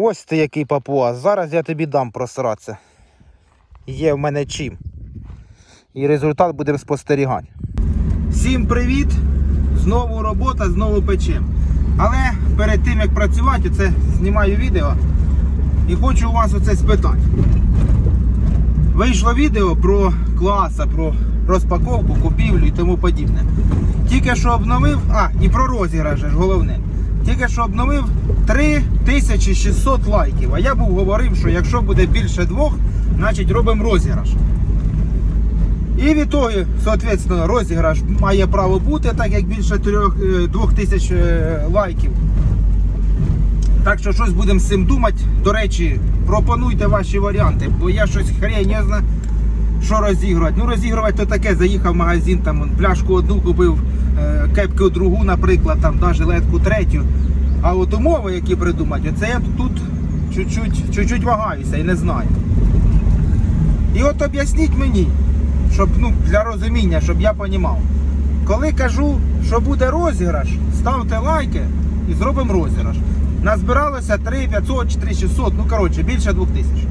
Ось ти який папуас. Зараз я тобі дам просратися. Є в мене чим. І результат будемо спостерігати. Всім привіт! Знову робота, знову печем. Але перед тим як працювати, це знімаю відео і хочу у вас оце спитати. Вийшло відео про класа, про розпаковку, купівлю і тому подібне. Тільки що обновив, а, і про розіграш головне. Тільки що обновив 3600 лайків. А я був говорив, що якщо буде більше двох, значить робимо розіграш. І в ітогі, соответственно, розіграш має право бути, так як більше 2000 лайків. Так що щось будемо з цим думати. До речі, пропонуйте ваші варіанти, бо я щось хрень не знаю, що розігрувати. Ну, розігрувати то таке, заїхав в магазин, там пляшку одну купив, е, кепку другу, наприклад, там да, жилетку третю. А от умови, які придумати, оце я тут чуть-чуть, чуть-чуть вагаюся і не знаю. І от об'ясніть мені, щоб ну, для розуміння, щоб я розумів. Коли кажу, що буде розіграш, ставте лайки і зробимо розіграш. Назбиралося 3 500 чи 3 600, ну коротше, більше 2000.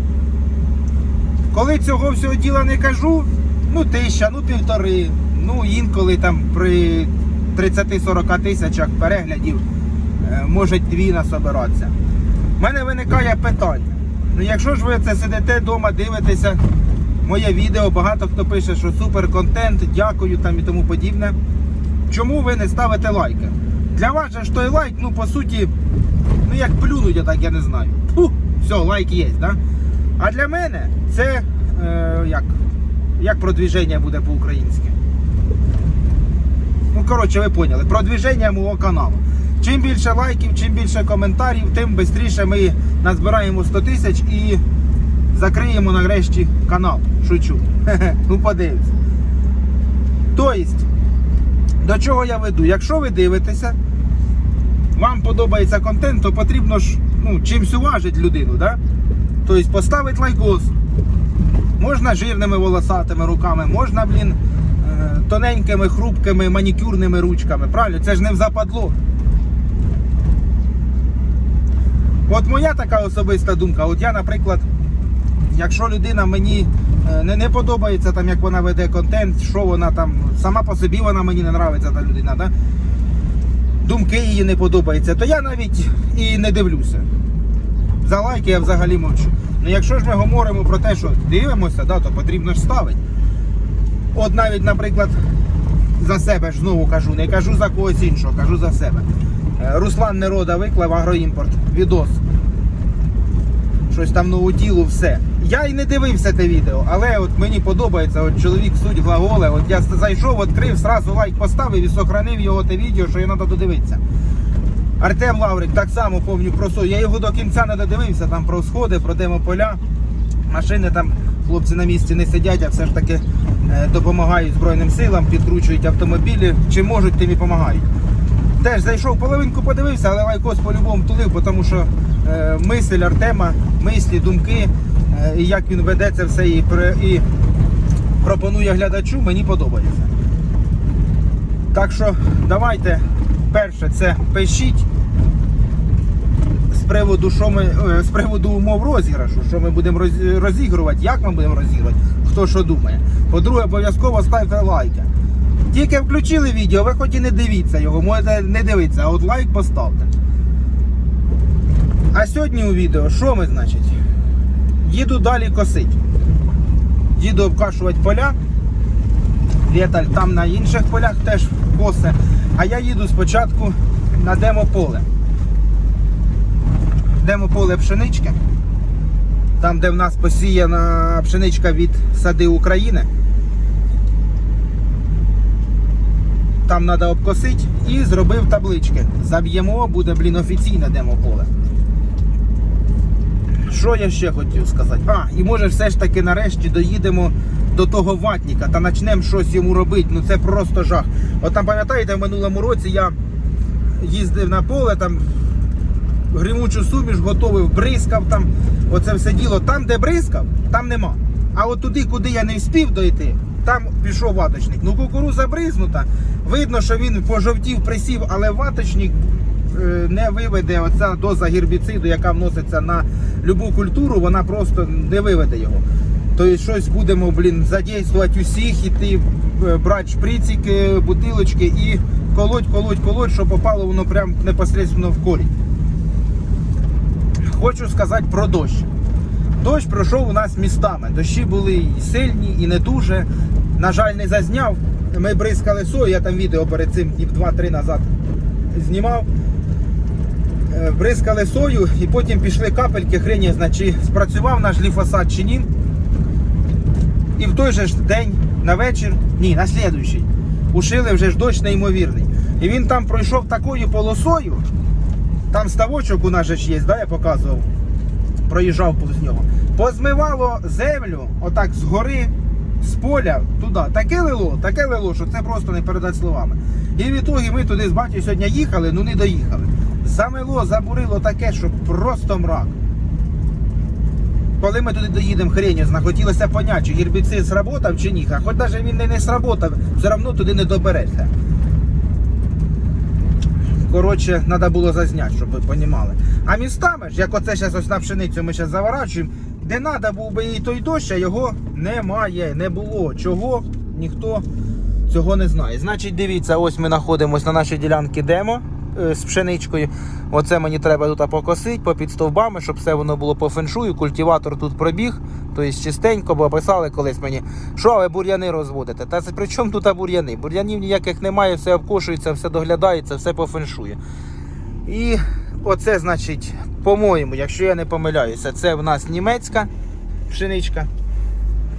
Коли цього всього діла не кажу, ну тисяча, ну півтори, ну інколи там при 30-40 тисячах переглядів е, може дві насобиратися. У мене виникає питання. Ну якщо ж ви це сидите вдома, дивитеся моє відео, багато хто пише, що супер контент, дякую там і тому подібне. Чому ви не ставите лайки? Для вас же ж той лайк, ну по суті, ну як плюнуть, я так я не знаю. Фу, все, лайк є, да? А для мене це е, як? Як продвіження буде по-українськи? Ну, коротше, ви поняли, продвіження мого каналу. Чим більше лайків, чим більше коментарів, тим швидше ми назбираємо 100 тисяч і закриємо нарешті канал. Шучу. Ну подивіться. Тобто, до чого я веду? Якщо ви дивитеся, вам подобається контент, то потрібно ж ну, чимсь уважити людину, да? Тобто поставити лайкос. Можна жирними волосатими руками, можна, блін, тоненькими, хрупкими, манікюрними ручками. Правильно? Це ж не в западло. От моя така особиста думка. От я, наприклад, якщо людина мені е, не, не подобається, там, як вона веде контент, що вона там, сама по собі вона мені не подобається, та людина, да? думки її не подобаються, то я навіть і не дивлюся. За лайки я взагалі мовчу. Ну якщо ж ми говоримо про те, що дивимося, да, то потрібно ж ставити. От навіть, наприклад, за себе ж знову кажу, не кажу за когось іншого, кажу за себе. Е, Руслан Нерода виклав агроімпорт, відос. Щось там новоділу, все. Я і не дивився те відео, але от мені подобається, от чоловік суть глаголе. От я зайшов, відкрив, сразу лайк поставив і сохранив його те відео, що його треба додивитися. Артем Лаврик так само помню про сою. Я його до кінця не додивився, там про сходи, про демополя. Машини там хлопці на місці не сидять, а все ж таки допомагають Збройним силам, підкручують автомобілі. Чи можуть, тим і допомагають. Теж зайшов половинку, подивився, але лайкос по-любому тулив, тому що е, мисль Артема, мислі, думки, е, і як він веде це все і, і пропонує глядачу, мені подобається. Так що давайте, перше, це пишіть з приводу, що ми, е, з приводу умов розіграшу, що ми будемо розігрувати, як ми будемо розігрувати, хто що думає. По-друге, обов'язково ставте лайки. Тільки включили відео, ви хоч і не дивіться його, можете не дивитися, а от лайк поставте. А сьогодні у відео, що ми, значить? Їду далі косить. Їду обкашувати поля. Віталь там на інших полях теж косе. А я їду спочатку на демополе. Демополе пшенички. Там, де в нас посіяна пшеничка від сади України. Там треба обкосити і зробив таблички. Заб'ємо, буде, блін, офіційне демополе. Що я ще хотів сказати? А, і може все ж таки нарешті доїдемо до того ватника та почнемо щось йому робити. Ну це просто жах. От там пам'ятаєте, в минулому році я їздив на поле, там гримучу суміш готовив, бризкав там. Оце все діло. Там, де бризкав, там нема. А от туди, куди я не встиг дойти, там пішов ваточник. Ну, кукуруза бризнута. Видно, що він пожовтів, присів, але ваточник е, не виведе оця доза гербіциду, яка вноситься на любу культуру, вона просто не виведе його. Тобто щось будемо, блін, задействувати усіх, іти е, брати шприцики, бутилочки і колоть, колоть, колоть, щоб попало воно прям непосередньо в корінь. Хочу сказати про дощ. Дощ пройшов у нас містами. Дощі були і сильні, і не дуже. На жаль, не зазняв. Ми бризкали сою, я там відео перед цим днів 2-3 назад знімав. Е, Бризкали сою і потім пішли капельки, хрені, значить, спрацював наш гліфосат чи ні. І в той же ж день, на вечір, ні, на слідуючий, ушили вже ж дощ неймовірний. І він там пройшов такою полосою. Там ставочок у нас же ж є, да, я показував. Проїжджав повз нього. Позмивало землю, отак згори, з поля туди. Таке лило, таке лило, що це просто не передати словами. І в ітогі ми туди з батьком сьогодні їхали, ну не доїхали. Замело, забурило таке, що просто мрак. Коли ми туди доїдемо, хреню, захотілося поняти, чи гербіцид сработав чи ні. А хоч навіть він не, не сработав, все одно туди не добереться. Коротше, треба було зазняти, щоб ви розуміли. А містами ж, як оце зараз ось на пшеницю ми зараз заворачуємо, де треба був би і той дощ, а його немає, не було. Чого ніхто цього не знає. Значить, дивіться, ось ми знаходимося на нашій ділянці демо з пшеничкою. Оце мені треба тут покосити попід стовбами, щоб все воно було по феншую. Культиватор тут пробіг, тобто чистенько, бо писали колись мені, що ви бур'яни розводите. Та це при чому тут бур'яни? Бур'янів ніяких немає, все обкошується, все доглядається, все по феншую. І оце, значить, по-моєму, якщо я не помиляюся, це в нас німецька пшеничка.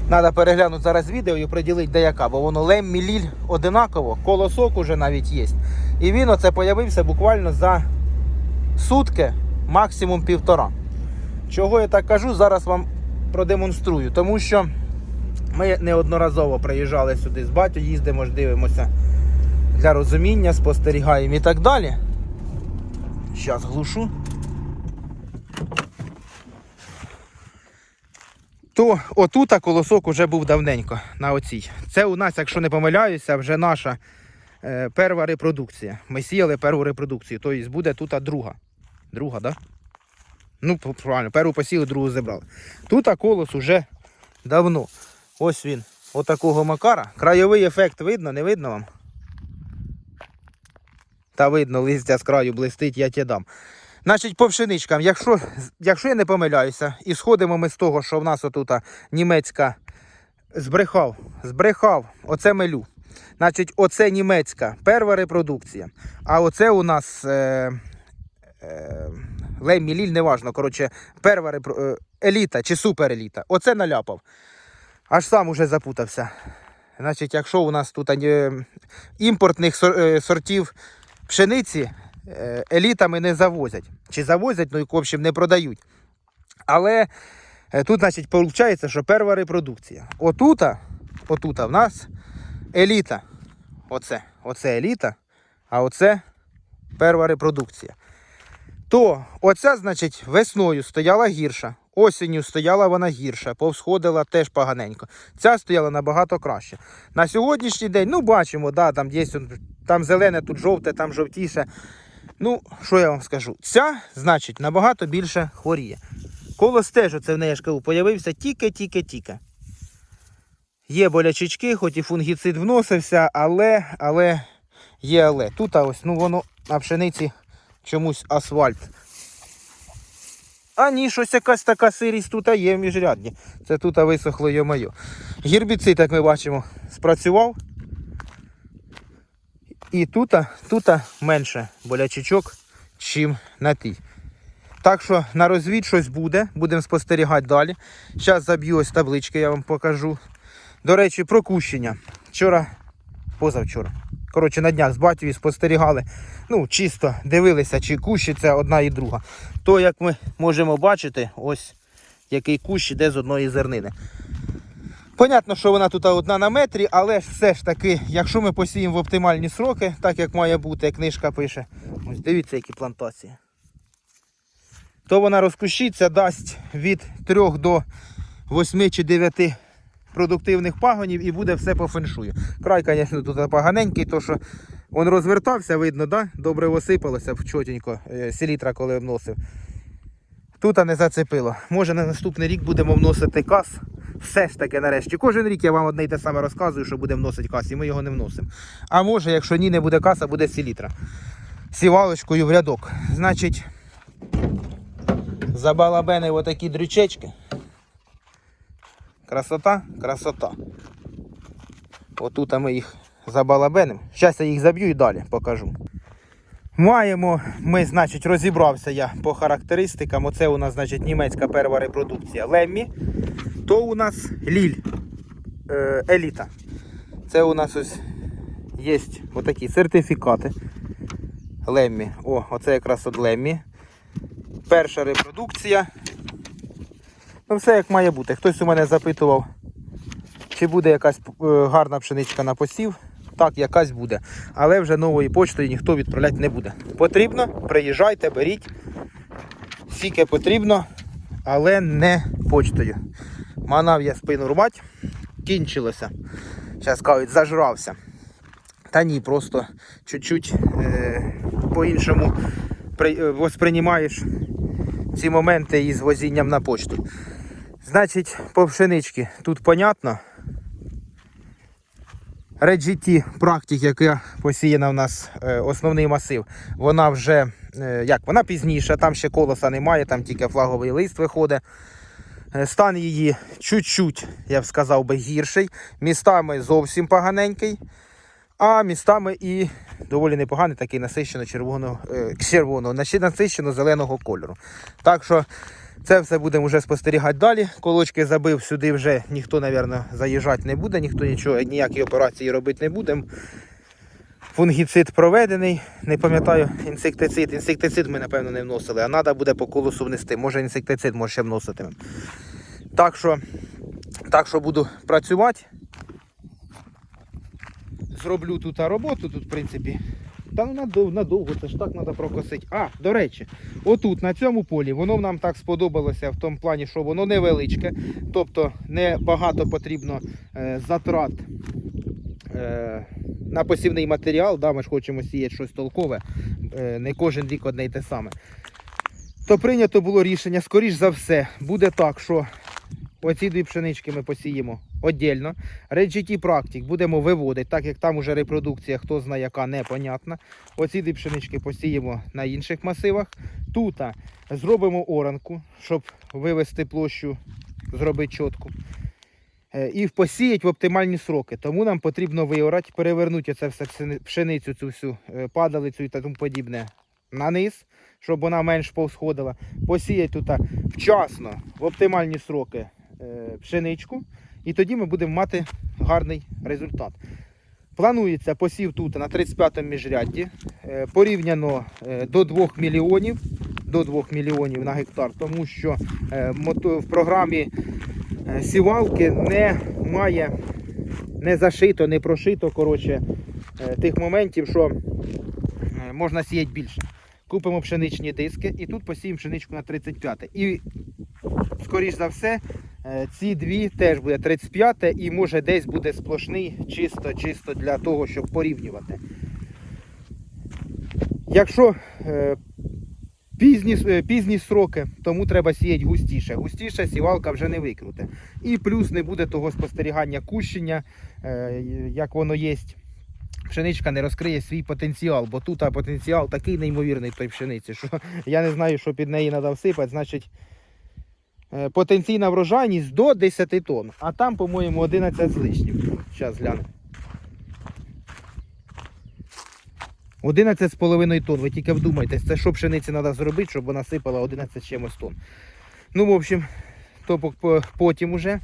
Треба переглянути зараз відео і приділити де яка, бо воно лем, міліль одинаково, колосок уже навіть є. І він оце появився буквально за сутки, максимум півтора. Чого я так кажу, зараз вам продемонструю. Тому що ми неодноразово приїжджали сюди з батьком, їздимо, ж дивимося для розуміння, спостерігаємо і так далі. Зараз глушу. То отута колосок уже був давненько на оцій. Це у нас, якщо не помиляюся, вже наша е, перша репродукція. Ми сіяли перву репродукцію. Тобто буде тут друга. Друга? Да? Ну, правильно, першу посіли, другу зібрали. Тут колос уже давно. Ось він. Отакого макара. Краєвий ефект видно, не видно вам? Та видно, листя з краю блистить, я тебе дам. Значить, по пшеничкам, якщо, якщо я не помиляюся, і сходимо ми з того, що в нас отута німецька збрехав, збрехав, оце мелю. Значить, оце німецька перша репродукція. А оце у нас е, е, Ліль, неважно. Коротше, перша репро, е, еліта чи супереліта. Оце наляпав. Аж сам уже запутався. Значить, якщо у нас тут е, імпортних е, сортів пшениці елітами не завозять. Чи завозять, ну і в общем не продають. Але е, тут, значить, виходить, що перша репродукція. Отута, отута в нас еліта. Оце, оце еліта, а оце перша репродукція. То оця, значить, весною стояла гірша, осінню стояла вона гірша, повсходила теж поганенько. Ця стояла набагато краще. На сьогоднішній день, ну бачимо, да, там є там зелене, тут жовте, там жовтіше. Ну, що я вам скажу? Ця, значить, набагато більше хворіє. Колос теж оце в неї кажу, появився тільки-тільки-тільки. Є болячечки, хоч і фунгіцид вносився, але, але є але. Тут ось, ну воно на пшениці чомусь асфальт. А ні, щось якась така сирість тут є в міжрядні. Це тут висохло йо-моє. Гербіцид, як ми бачимо, спрацював. І тут, тут менше болячечок, чим на тій. Так що на розвід щось буде, будемо спостерігати далі. Зараз заб'ю ось таблички, я вам покажу. До речі, про кущення. Вчора, позавчора. Коротше, на днях з батьком спостерігали. Ну, чисто дивилися, чи кущі це одна і друга. То, як ми можемо бачити, ось який кущ іде з одної зернини. Понятно, що вона тут одна на метрі, але все ж таки, якщо ми посіємо в оптимальні сроки, так як має бути, як книжка пише, ось дивіться, які плантації. То вона розкущиться, дасть від 3 до 8 чи 9 продуктивних пагонів і буде все по феншую. Край, звісно, тут поганенький, то що Он розвертався, видно, да? добре осипалося чотенько, е, селітра, коли вносив. Тут не зацепило. Може на наступний рік будемо вносити кас. Все ж таки нарешті. Кожен рік я вам одне й те саме розказую, що будемо вносити кас, і ми його не вносимо. А може, якщо ні, не буде каса, буде селітра. Сівалочкою в рядок. Значить, забалабенив отакі дрючечки. Красота, красота. Отут ми їх забалабенимо. Зараз я їх заб'ю і далі покажу. Маємо, ми, значить, розібрався я по характеристикам. Оце у нас, значить, німецька перша репродукція Леммі. То у нас Ліль е, Еліта. Це у нас ось є отакі сертифікати. Леммі. О, оце якраз от Леммі. Перша репродукція. Ну, все як має бути. Хтось у мене запитував, чи буде якась е, гарна пшеничка на посів. Так, якась буде. Але вже нової почтою ніхто відправляти не буде. Потрібно, приїжджайте, беріть. Скільки потрібно, але не почтою. Манав я спину рвати, кінчилося. Зараз кажуть, зажрався. Та ні, просто чуть-чуть е, по-іншому е, восприймаєш ці моменти із возінням на почту. Значить, по пшенички тут понятно. Red GT практик, яка посіяна в нас е, основний масив, вона вже е, як вона пізніша, там ще колоса немає, там тільки флаговий лист виходить. Е, Стан її чуть-чуть, я б сказав би, гірший. Містами зовсім поганенький, а містами і доволі непоганий, такий насищено червоного, е, червоного, насищено зеленого кольору. Так що це все будемо вже спостерігати далі. Колочки забив сюди вже ніхто, мабуть, заїжджати не буде, ніхто нічого, ніякі операції робити не буде. Фунгіцид проведений, не пам'ятаю, інсектицид. Інсектицид ми, напевно, не вносили, а треба буде по колосу внести. Може інсектицид, може ще вноситимемо. Так що, так що буду працювати. Зроблю тут роботу, тут, в принципі. Та ну надовго, це ж так треба прокосити. А, до речі, отут, на цьому полі, воно нам так сподобалося в тому плані, що воно невеличке, тобто не багато потрібно е, затрат на посівний матеріал. Да, ми ж хочемо сіяти щось толкове, е, не кожен рік одне й те саме. То прийнято було рішення, скоріш за все, буде так, що оці дві пшенички ми посіємо віддільно. Red GT Practic будемо виводити, так як там уже репродукція, хто знає яка, непонятна. Оці дві пшенички посіємо на інших масивах. Тут зробимо оранку, щоб вивести площу, зробити чітку. Е, І посіять в оптимальні сроки. Тому нам потрібно виорати, перевернути це все пшеницю, цю всю е, падалицю і тому подібне на низ, щоб вона менш повсходила. Посіять тут вчасно, в оптимальні сроки е, пшеничку. І тоді ми будемо мати гарний результат. Планується посів тут на 35-му міжрядді. Порівняно до 2 мільйонів, до 2 мільйонів на гектар, тому що в програмі сівалки не має не зашито, не прошито коротше, е, тих моментів, що е, можна сіяти більше. Купимо пшеничні диски і тут посіємо пшеничку на 35. І, скоріш за все, е, ці дві теж буде 35 і може десь буде сплошний, чисто, чисто для того, щоб порівнювати. Якщо е, пізні, е, пізні сроки, тому треба сіяти густіше. Густіше сівалка вже не викруте. І плюс не буде того спостерігання кущення, е, як воно є. Пшеничка не розкриє свій потенціал, бо тут потенціал такий неймовірний той пшениці, що я не знаю, що під неї треба всипати. Значить, е, потенційна врожайність до 10 тонн, а там, по-моєму, 11 з лишнім. Зараз гляну. 11,5 тонн. Ви тільки вдумайтесь, це що пшениці треба зробити, щоб вона сипала 11 чимось тонн. Ну, в общем, то по- по- потім уже.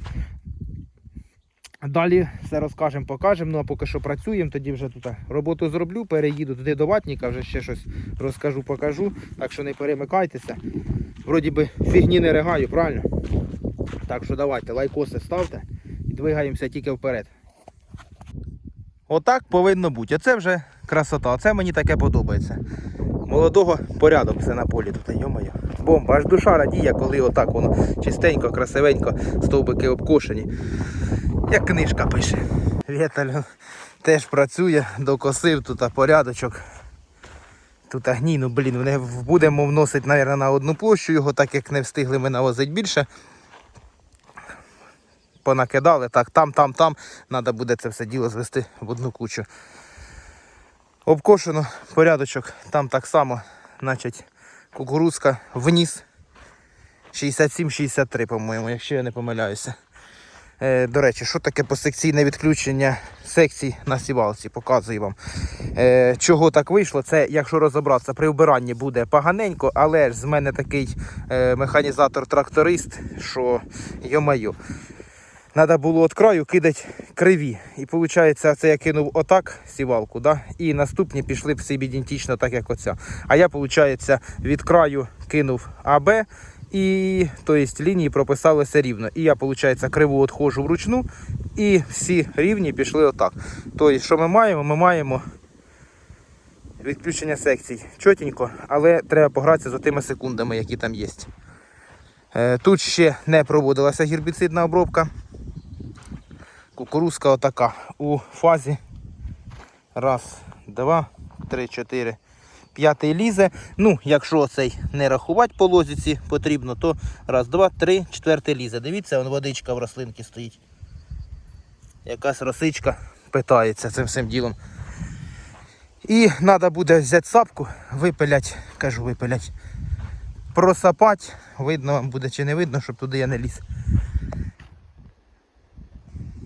Далі все розкажемо, покажемо. Ну а поки що працюємо, тоді вже тут роботу зроблю, переїду туди до ватніка, вже ще щось розкажу, покажу. Так що не перемикайтеся. Вроді би фігні не ригаю, правильно? Так що давайте, лайкоси ставте і двигаємося тільки вперед. Отак повинно бути. Оце вже красота. Оце мені таке подобається. Молодого порядок все на полі тут, йомаю. Бомба, аж душа радіє, коли отак воно чистенько, красивенько, стовбики обкошені. Як книжка пише. Віталь теж працює, докосив тут порядочок. Тут гній, ну блін, не будемо вносити, мабуть, на одну площу його, так як не встигли ми навозити більше. Понакидали, так, там, там, там. Треба буде це все діло звести в одну кучу. Обкошено порядочок, там так само, значить, кукурузка вниз. 67-63, по-моєму, якщо я не помиляюся. Е, до речі, що таке посекційне відключення секцій на сівалці? Показую вам. Е, чого так вийшло? Це, якщо розібратися, при вбиранні буде поганенько, але ж з мене такий е, механізатор-тракторист, що йо-майо. Треба було від краю кидати криві. І виходить, це я кинув отак сівалку, да? і наступні пішли всі ідентично, так як оця. А я, виходить, від краю кинув АБ, і тобто, лінії прописалися рівно. І я, виходить, криву відходжу вручну, і всі рівні пішли отак. Тобто, що ми маємо? Ми маємо відключення секцій. Чотенько, але треба погратися з тими секундами, які там є. Е, Тут ще не проводилася гербіцидна обробка. Кукурузка отака у фазі. Раз, два, три, чотири. П'ятий лізе. Ну, якщо цей не рахувати по лозіці потрібно, то раз, два, три, четвертий лізе. Дивіться, вон водичка в рослинці стоїть. Якась росичка питається цим всім ділом. І треба буде взяти сапку, випилять, кажу, випилять, просапати. Видно буде чи не видно, щоб туди я не ліз.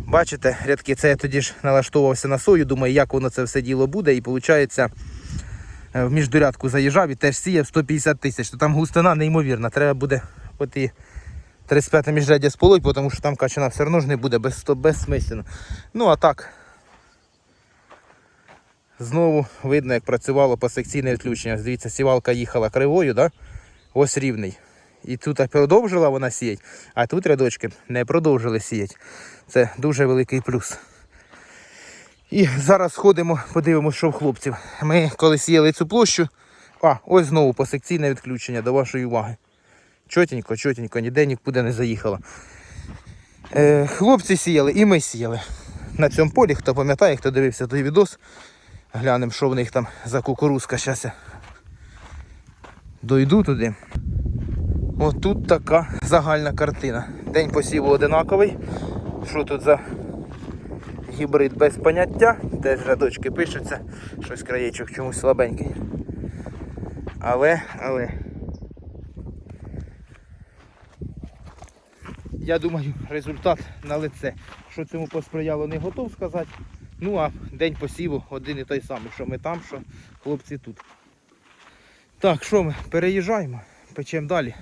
Бачите, рядки, це я тоді ж налаштовувався на сою, думаю, як воно це все діло буде. І виходить, в міждурядку заїжджав і теж сіяв 150 тисяч. То там густина неймовірна. Треба буде от і 35 міжряддя сполоть, тому що там качана все одно ж не буде без, безсмислено. Ну а так. Знову видно, як працювало посекційне відключення. Дивіться, сівалка їхала кривою, да? ось рівний. І тут продовжила вона сіяти, а тут рядочки не продовжили сіяти. Це дуже великий плюс. І зараз ходимо, подивимося, що в хлопців. Ми коли сіяли цю площу. А, ось знову посекційне відключення до вашої уваги. Чотенько, чотенько, ніде нікуди не заїхало. Е, хлопці сіяли і ми сіяли. На цьому полі, хто пам'ятає, хто дивився той відос, глянемо, що в них там за кукурузка. Зараз я дойду туди. Отут така загальна картина. День посіву одинаковий. Що тут за гібрид без поняття? Теж рядочки пишуться, щось краєчок чомусь слабенький. Але, але. Я думаю, результат на лице. Що цьому посприяло, не готов сказати. Ну а день посіву один і той самий, що ми там, що хлопці тут. Так, що ми переїжджаємо, печемо далі.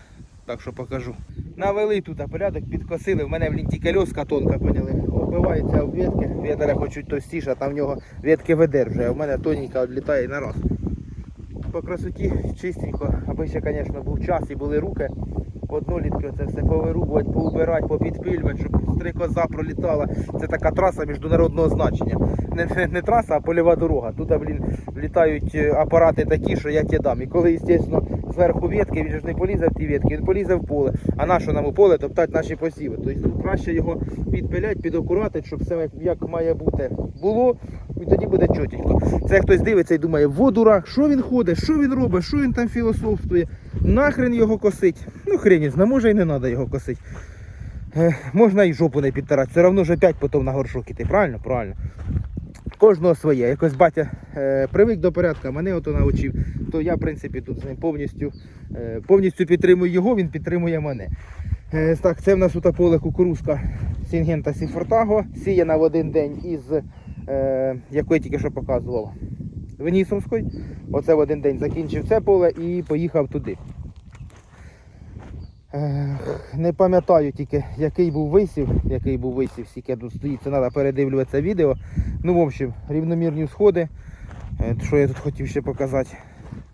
Так що покажу. Навели тут порядок, підкосили. В мене в лінті кольоска тонка, поняли. Оббивається об ветки. Ветера хочуть товстіше, а там в нього ветки ведер вже, а в мене тоненька відлітає на раз. По красоті чистенько, аби ще, звісно, був час і були руки. Однолітки це все повирубувати, поубирати, попідпилювати, щоб стрикоза пролітала. Це така траса міжнародного значення. Не, не, не траса, а польова дорога. Тут, блін, літають е, апарати такі, що я ті дам. І коли, звісно, зверху ветки, він ж не полізе в ті ветки, він полізе в поле. А на що нам у поле топтати наші посіви? Тобто краще його підпилять, підокуратити, щоб все як, має бути було, і тоді буде чотенько. Це хтось дивиться і думає, во дурак, що він ходить, що він робить, що він там філософствує, нахрен його косить. Ну хрень, зна, може і не треба його косити. Е, можна і жопу не підтирати, все одно ж опять потім на горшок іти, правильно? Правильно. Кожного своє. Якось батя е, привик до порядку, мене ото навчив, то я, в принципі, тут з ним повністю, е, повністю підтримую його, він підтримує мене. Е, так, це в нас тут поле кукурузка Сінгента Сіфортаго, сіяна в один день із, е, яку тільки що показував, Венісовської. Оце в один день закінчив це поле і поїхав туди. Не пам'ятаю тільки, який був висів, який був висів, скільки тут стоїть, це треба передивлюватися відео. Ну, в общем, рівномірні сходи. Е, Що я тут хотів ще показати?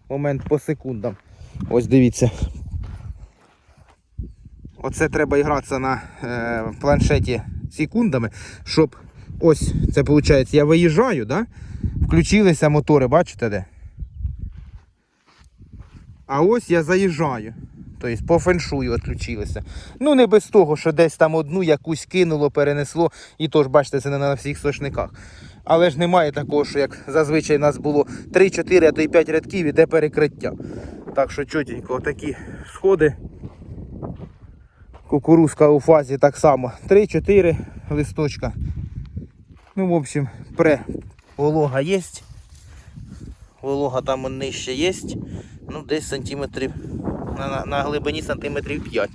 Момент по секундам. Ось дивіться. Оце треба гратися на е, планшеті секундами, щоб ось це виходить, я виїжджаю, да? включилися мотори, бачите де? А ось я заїжджаю. Тобто по феншую відключилися. Ну не без того, що десь там одну якусь кинуло, перенесло, і то ж бачите, це не на всіх сошниках. Але ж немає такого, що як зазвичай у нас було 3-4, а то й 5 рядків іде перекриття. Так що чотенько, такі сходи. Кукурузка у фазі так само. 3-4 листочка. Ну, в общем, пре. Волога є. Волога там нижче є. Ну, десь сантиметрів. На, на, на глибині сантиметрів 5.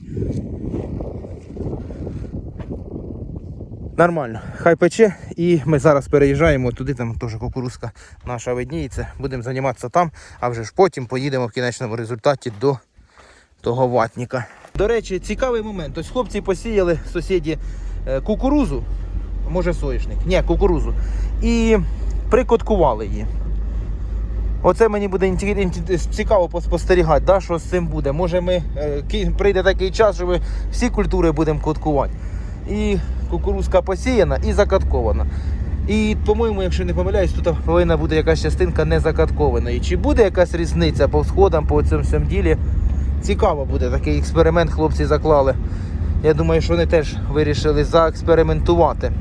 Нормально, хай пече, і ми зараз переїжджаємо туди, там теж кукурузка наша видніється. Будемо займатися там, а вже ж потім поїдемо в кінечному результаті до того ватника. До речі, цікавий момент. Ось хлопці посіяли сусіді е, кукурузу, може соняшник, ні, кукурузу. І прикоткували її. Оце мені буде цікаво поспостерігати, да, що з цим буде. Може ми е, прийде такий час, що ми всі культури будемо коткувати. І кукурузка посіяна і закаткована. І, по-моєму, якщо не помиляюсь, тут повинна буде якась частинка не закаткована. І чи буде якась різниця по сходам, по цьому всьому ділі? Цікаво буде такий експеримент, хлопці заклали. Я думаю, що вони теж вирішили заекспериментувати,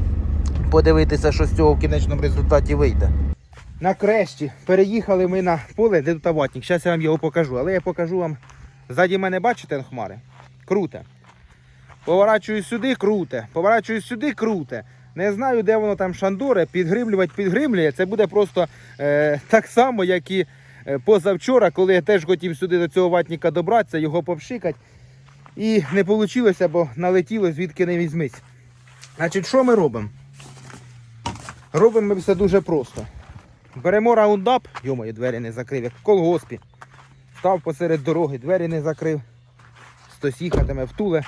подивитися, що з цього в кінечному результаті вийде. На крещі переїхали ми на поле, де тут ватник. Зараз я вам його покажу. Але я покажу вам. Ззаді мене бачите хмари? Круте. Поворачую сюди, круте. Поворачую сюди, круте. Не знаю, де воно там шандоре, підгримлювати, підгримлює. Це буде просто е, так само, як і е, позавчора, коли я теж хотів сюди до цього ватника добратися, його повшикати. І не вийшло, бо налетіло звідки не візьмись. Значить, що ми робимо? Робимо ми все дуже просто. Беремо раундап, йомої, двері не закрив, як в колгоспі. Став посеред дороги, двері не закрив. Хтось їхатиме втуле.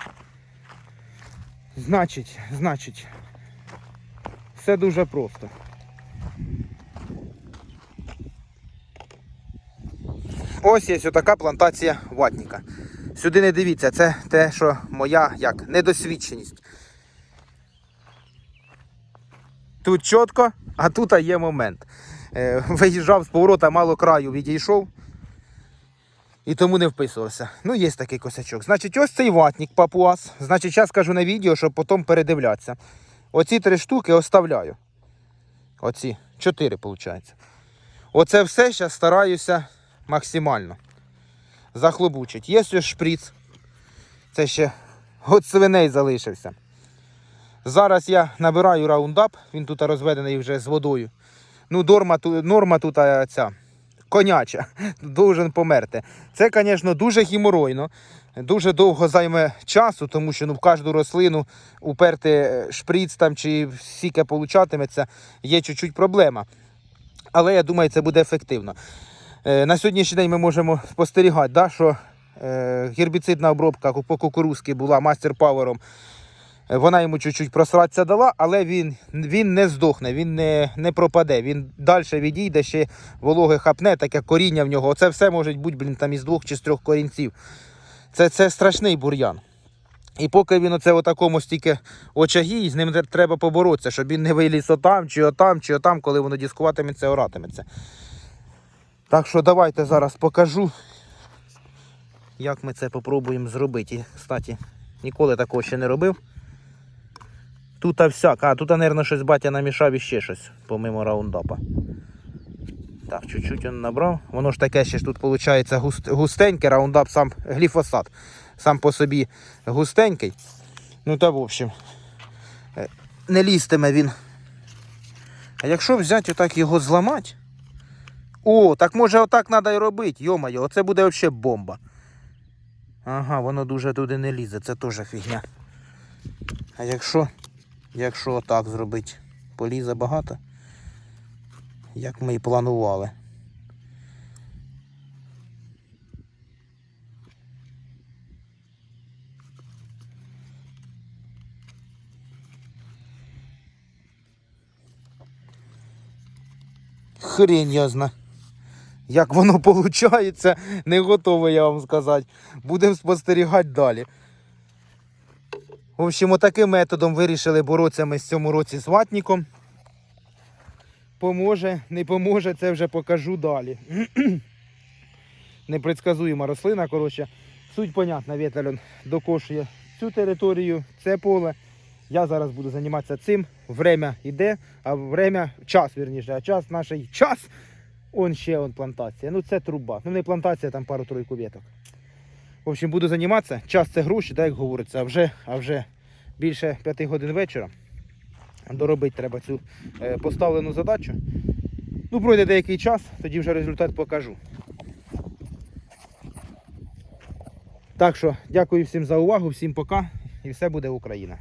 Значить, значить, все дуже просто. Ось є отака плантація ватника. Сюди не дивіться, це те, що моя як недосвідченість. Тут чітко, а тут є момент. Е, Виїжджав з поворота, мало краю відійшов. І тому не вписувався. Ну, є такий косячок. Значить, ось цей ватник папуас. Значить, зараз кажу на відео, щоб потім передивлятися. Оці три штуки оставляю. Оці чотири, виходить. Оце все зараз стараюся максимально захлобучити. Є ось шприц. Це ще от свиней залишився. Зараз я набираю раундап, він тут розведений вже з водою. Ну, норма, норма тут ця коняча, должен померти. Це, звісно, дуже геморойно, дуже довго займе часу, тому що ну, в кожну рослину уперти е, шприц там чи сіке получатиметься, є чуть-чуть проблема. Але я думаю, це буде ефективно. Е, На сьогоднішній день ми можемо спостерігати, да, що е, гербіцидна обробка по кукурузки була мастер павером. Е, Вона йому чуть-чуть просратися дала, але він, він не здохне, він не, не пропаде. Він далі відійде, ще вологи хапне, таке коріння в нього. Оце все може бути блін, там із двох чи з трьох корінців. Це, це страшний бур'ян. І поки він оце отакому стільки очагі, з ним треба поборотися, щоб він не виліз отам, чи отам, чи отам, коли воно дискуватиметься, оратиметься. Так що давайте зараз покажу, як ми це попробуємо зробити. І, кстати, ніколи такого ще не робив. Тут всяк. А, тут, мабуть, щось батя намішав і ще щось, помимо раундапа. Так, чуть-чуть він набрав. Воно ж таке ще ж тут виходить густ, густеньке, раундап сам гліфосат. Сам по собі густенький. Ну та в общем, е, не лізтиме він. А якщо взяти отак його зламати. О, так може отак треба і робити. Йо-моє, оце буде взагалі бомба. Ага, воно дуже туди не лізе, це теж фігня. А якщо, якщо отак зробити, полізе багато, як ми і планували. Хрень ясна. Як воно виходить, не готовий я вам сказати. Будемо спостерігати далі. В общем, отаким методом вирішили боротися ми з цьому році з ватником. Поможе, не поможе, це вже покажу далі. Непредсказуєма рослина, коротше. Суть понятна, вітер докошує цю територію, це поле. Я зараз буду займатися цим. Время йде, а время, час вірніше, а час наш час. Он ще он плантація. Ну це труба. Ну не плантація, там пару-тройку веток. В общем, буду займатися. Час це гроші, так як говориться, а вже, а вже більше п'яти годин вечора. Доробити треба цю е, поставлену задачу. Ну, пройде деякий час, тоді вже результат покажу. Так що, дякую всім за увагу, всім пока і все буде Україна.